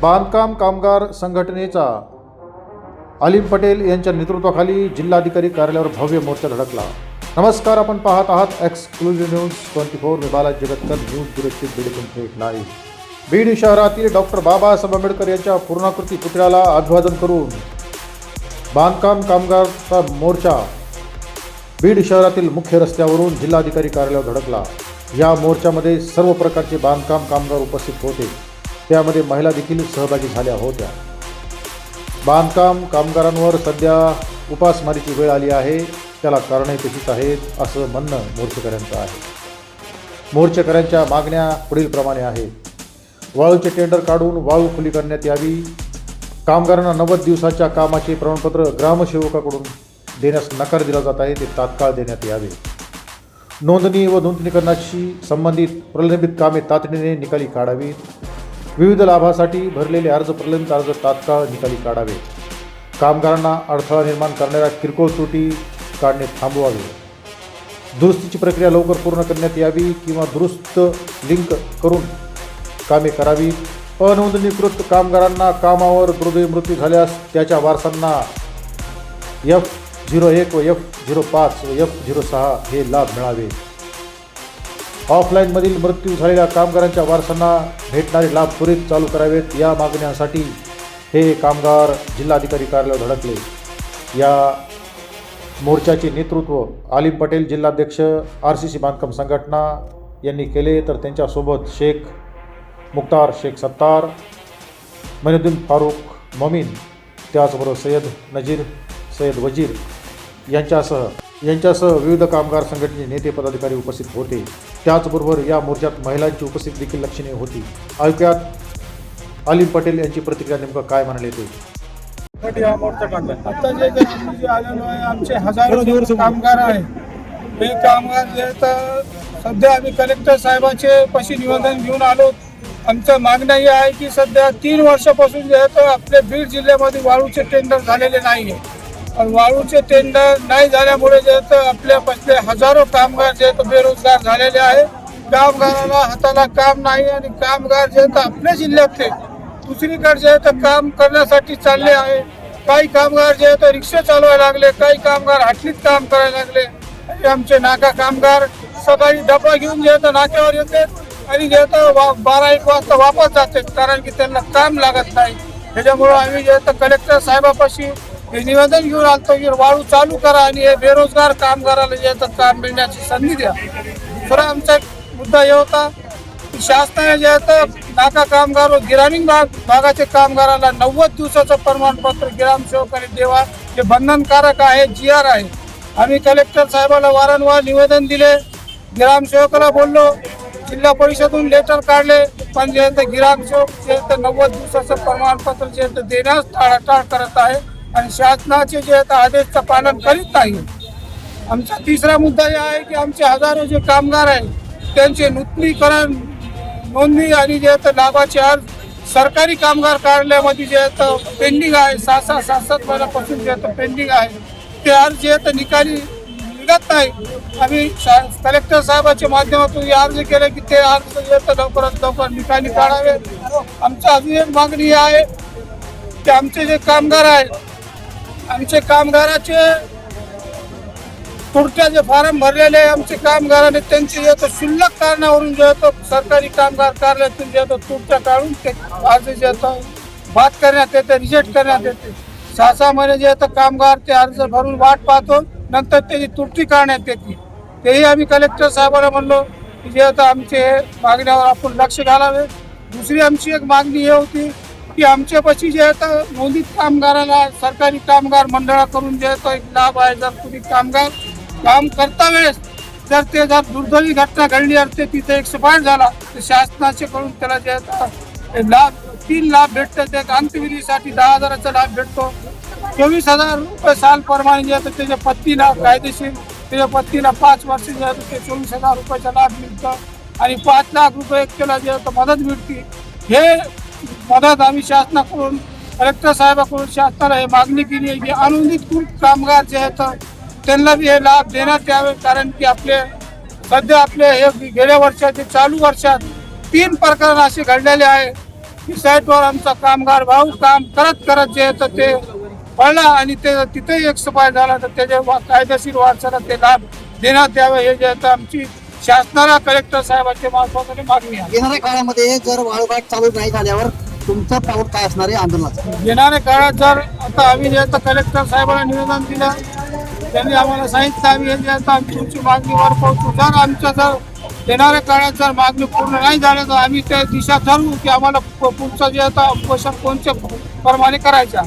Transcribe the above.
बांधकाम कामगार संघटनेचा अलीम पटेल यांच्या नेतृत्वाखाली जिल्हाधिकारी कार्यालयावर भव्य मोर्चा धडकला. नमस्कार आपण पाहत आहात एक्सक्लुझिव्ह न्यूज ट्वेंटी फोर. मी बालाजी जगतकर. न्यूज दुरक्षित बीडतून थेट नाही. बीड शहरातील डॉक्टर बाबासाहेब आंबेडकर यांच्या पूर्णाकृती पुतळ्याला अभिवादन करून बांधकाम कामगारचा मोर्चा बीड शहरातील मुख्य रस्त्यावरून जिल्हाधिकारी कार्यालयावर धडकला. या मोर्चामध्ये सर्व प्रकारचे बांधकाम कामगार उपस्थित होते. त्यामध्ये महिला देखील सहभागी झाल्या होत्या. बांधकाम कामगारांवर सध्या उपासमारीची वेळ आली आहे. त्याला कारणे तशीच आहेत असं म्हणणं मोर्चेकऱ्यांचं आहे. मोर्चेकऱ्यांच्या मागण्या पुढीलप्रमाणे आहेत. वाळूचे टेंडर काढून वाळू खुली करण्यात यावी. कामगारांना नव्वद दिवसाच्या कामाचे प्रमाणपत्र ग्रामसेवकाकडून देण्यास नकार दिला जात आहे ते तात्काळ देण्यात यावे. नोंदणी व नोंदणीकरणाशी संबंधित प्रलंबित कामे तातडीने निकाली काढावीत. विविध लाभासाठी भरलेले अर्ज प्रलंबित अर्ज तात्काळ निकाली काढावे. कामगारांना अडथळा निर्माण करणाऱ्या किरकोळ त्रुटी काढणे थांबवावे. दुरुस्तीची प्रक्रिया लवकर पूर्ण करण्यात यावी किंवा दुरुस्त लिंक करून कामे करावी. अनोंदणीकृत कामगारांना कामावर दुर्दैव मृत्यू झाल्यास त्याच्या वारसांना एफ झिरो एक व एफ झिरो पाच व एफ झिरो सहा हे लाभ मिळावे. ऑफलाईनमधील मृत्यू झालेल्या कामगारांच्या वारसांना भेटणारे लाभ त्वरित चालू करावेत. या मागण्यांसाठी हे कामगार जिल्हाधिकारी कार्यालय धडकले. या मोर्चाचे नेतृत्व आलिम पटेल जिल्हाध्यक्ष आर सी सी बांधकाम संघटना यांनी केले. तर त्यांच्यासोबत शेख मुख्तार शेख सत्तार मनिद्दीन फारूक ममीन त्याचबरोबर सय्यद नजीर सय्यद वजीर यांच्यासह यांच्यासह विविध कामगार संघटनेचे नेते पदाधिकारी उपस्थित होते. त्याचबरोबर या मोर्चात महिलांची उपस्थिती देखील लक्षणीय होती. ऐकूयात आलिम पटेल यांची प्रतिक्रिया नेमकं काय म्हणाले ते? आता जे आलेलो आहे आमचे हजारो कामगार आहे हे कामगार जे तर सध्या आम्ही कलेक्टर साहेबाचे पशी निवेदन घेऊन आलो. आमचं मागणं ही आहे की सध्या तीन वर्षापासून जे आहे तर आपल्या बीड जिल्ह्यामध्ये वाळूचे टेंडर झालेले नाही आहे वाळूचे टेंडर नाही झाल्यामुळे जे तर आपल्या पसले हजारो कामगार जे तर बेरोजगार झालेले आहे. कामगाराला हाताला काम नाही आणि कामगार जे तर आपल्या जिल्ह्यातले दुसरीकडे जे आहेत तर काम करण्यासाठी चालले आहे. काही कामगार जे आहेत तर रिक्षा चालवायला लागले काही कामगार हाटलीत काम करायला लागले. आमचे नाका कामगार सकाळी डबा घेऊन जे तर नाक्यावर येते आणि जे तर वा- बारा एक वाजता वापस जाते कारण की त्यांना काम लागत नाही. त्याच्यामुळं आम्ही जे तर कलेक्टर साहेबापाशी हे निवेदन घेऊन आलतो की वाळू चालू करा आणि हे बेरोजगार कामगाराला जे तर काम मिळण्याची संधी द्या. दुसरा आमचा एक मुद्दा हे होता की शासनाने जे आहे तर नाका कामगार व ग्रामीण भाग भागाचे कामगाराला नव्वद दिवसाचं प्रमाणपत्र ग्रामसेवकाने देवा हे बंधनकारक आहे जी आर आहे. आम्ही कलेक्टर साहेबाला वारंवार निवेदन दिले. ग्रामसेवकाला बोललो जिल्हा परिषदून लेटर काढले पण जे आहे गिरामसेवक ग्रामसेवक जे आहे नव्वद दिवसाचं प्रमाणपत्र जे आहे ते देण्यास टाळाटाळ करत आहे. आणि शासनाचे जे आता आदेशचं पालन करीत नाही आमचा तिसरा मुद्दा हे आहे की आमचे हजारो जे कामगार आहेत त्यांचे नूतनीकरण नोंदणी आणि जे आहेत लाभाचे अर्ज सरकारी कामगार कार्यालयामध्ये जे आहेत पेंडिंग आहे सहा सहा सात सात महिन्यापासून जे आहे पेंडिंग आहे ते अर्ज जे आहेत तर निकाली निघत नाही. आम्ही शा- कलेक्टर साहेबाच्या माध्यमातून हे अर्ज केले की ते अर्ज जे तर लवकरात लवकर निकाली काढावे. आमची अजून एक मागणी आहे की आमचे जे कामगार आहेत आमचे कामगाराचे तुरट्या जे फॉर्म भरलेले आहे आमचे कामगाराने त्यांचे जे तो शुल्लक कारणावरून जे तो सरकारी कामगार कार्यालयातून जे तो तुरट्या काढून ते अर्ज जे तो बाद करण्यात येते रिजेक्ट करण्यात येते. सहा सहा महिने जे तर कामगार ते अर्ज भरून वाट पाहतो नंतर त्याची तुटी काढण्यात येते. तेही आम्ही कलेक्टर साहेबांना म्हणलो की जे आता आमचे मागण्यावर आपण लक्ष घालावे. दुसरी आमची एक मागणी हे होती की आमच्यापाशी जे आहे तर नोंदित कामगाराला सरकारी कामगार मंडळाकडून जे तो एक लाभ आहे जर तुम्ही कामगार काम करता वेळेस जर ते जर दुर्दैवी घटना घडली असते तिथे एक सफाट झाला तर शासनाचे कडून त्याला जे आहे तर लाभ तीन लाभ भेटतात. ते अंत्यविधीसाठी दहा हजाराचा लाभ भेटतो. चोवीस हजार रुपये साल प्रमाणे जे आहे तर त्याच्या पत्नीला कायदेशीर त्याच्या पत्नीला पाच वर्ष जे आहे तर ते चोवीस हजार रुपयाचा लाभ मिळतं. आणि पाच लाख रुपये त्याला जे आहे मदत मिळते हे मदत आम्ही शासनाकडून कलेक्टर साहेबाकडून शासनाला हे मागणी केली आहे की अनुदानित कामगार जे आहेत त्यांना बी हे लाभ देण्यात यावे कारण की आपले सध्या आपले हे गेल्या वर्षाचे चालू वर्षात तीन प्रकरण असे घडलेले आहे. की साईटवर आमचा कामगार भाऊ काम करत करत जे येतं ते पडला आणि ते तिथेही एक्सपायर झाला तर त्याचे वा- कायदेशीर वारसाला ते लाभ देण्यात यावे हे जे आता आमची शासनाला कलेक्टर साहेबांच्या मार्फत मागणी आहे. येणाऱ्या काळामध्ये जर वाळवाट चालू नाही झाल्यावर तुमचं पाऊल काय असणार आहे आंदोलनाचा? येणाऱ्या काळात जर आता आम्ही जे आता कलेक्टर साहेबांना निवेदन दिलं त्यांनी आम्हाला सांगितलं आम्ही हे जे आता तुमची मागणी वर पोहोचू. जर आमच्या जर येणाऱ्या काळात जर मागणी पूर्ण नाही झाली तर आम्ही त्या दिशा ठरवू की आम्हाला प- पुढचं जे आता उपोषण कोणत्या प्रमाणे करायचं